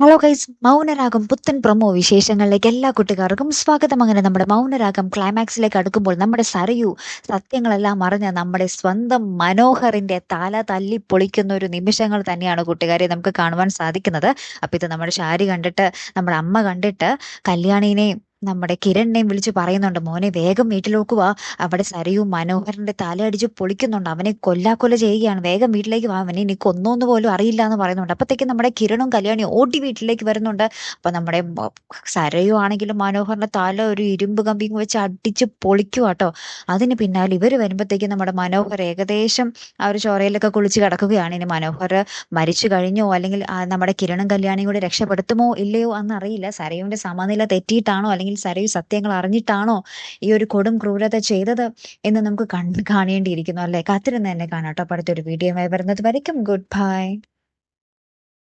Hello guys Mounaragam പുത്തൻ promo വിശേഷങ്ങളിലേക്ക് എല്ലാ കുട്ടികാർക്കും സ്വാഗതം. അങ്ങനെ നമ്മുടെ മൗനരാഗം ക്ലൈമാക്സിലേക്ക് അടുക്കുമ്പോൾ നമ്മുടെ സരയു സത്യങ്ങളെല്ലാം അറിഞ്ഞ നമ്മുടെ സ്വന്തം മനോഹറിന്റെ തല തല്ലി പൊളിക്കുന്ന ഒരു നിമിഷങ്ങൾ തന്നെയാണ് കൂട്ടുകാരെ നമുക്ക് കാണുവാൻ സാധിക്കുന്നത്. അപ്പൊ ഇത് നമ്മുടെ ശാരി കണ്ടിട്ട് നമ്മുടെ അമ്മ കണ്ടിട്ട് കല്യാണിനെയും നമ്മുടെ കിരണിനെയും വിളിച്ച് പറയുന്നുണ്ട് മോനെ വേഗം വീട്ടിലേക്ക് വാ. അവിടെ സരയും മനോഹരന്റെ തലയടിച്ച് പൊളിക്കുന്നുണ്ട്. അവനെ കൊല്ലാക്കൊല ചെയ്യുകയാണ്. വേഗം വീട്ടിലേക്ക് വാ. അവനെ ഇനി കൊന്നോന്ന് പോലും അറിയില്ല എന്ന് പറയുന്നുണ്ട്. അപ്പത്തേക്കും നമ്മുടെ കിരണും കല്യാണി ഓടി വീട്ടിലേക്ക് വരുന്നുണ്ട്. അപ്പൊ നമ്മുടെ സരയു ആണെങ്കിലും മനോഹറിന്റെ തല ഒരു ഇരുമ്പ് കമ്പിയും വെച്ച് അടിച്ച് പൊളിക്കുക കേട്ടോ അതിന് പിന്നാലെ ഇവർ വരുമ്പോഴത്തേക്കും നമ്മുടെ മനോഹർ ഏകദേശം ആ ഒരു ചോരയിലൊക്കെ കുളിച്ച് കിടക്കുകയാണ്. ഇനി മനോഹർ മരിച്ചു കഴിഞ്ഞോ? അല്ലെങ്കിൽ നമ്മുടെ കിരണും കല്യാണിയും കൂടെ രക്ഷപ്പെടുത്തുമോ? ഇല്ലയോ? എന്നറിയില്ല സരയുവിന്റെ സമനില തെറ്റിയിട്ടാണോ? അല്ലെങ്കിൽ സരയു സത്യങ്ങൾ അറിഞ്ഞിട്ടാണോ ഈ ഒരു കൊടും ക്രൂരത ചെയ്തത് എന്ന് നമുക്ക് കണ്ട് കാണേണ്ടിയിരിക്കുന്നു അല്ലെ? കാത്തിരുന്ന് തന്നെ കാണാം കേട്ടോ അപ്പൊ അടുത്തൊരു വീഡിയോ വരുന്നത് വരയ്ക്കും. Good bye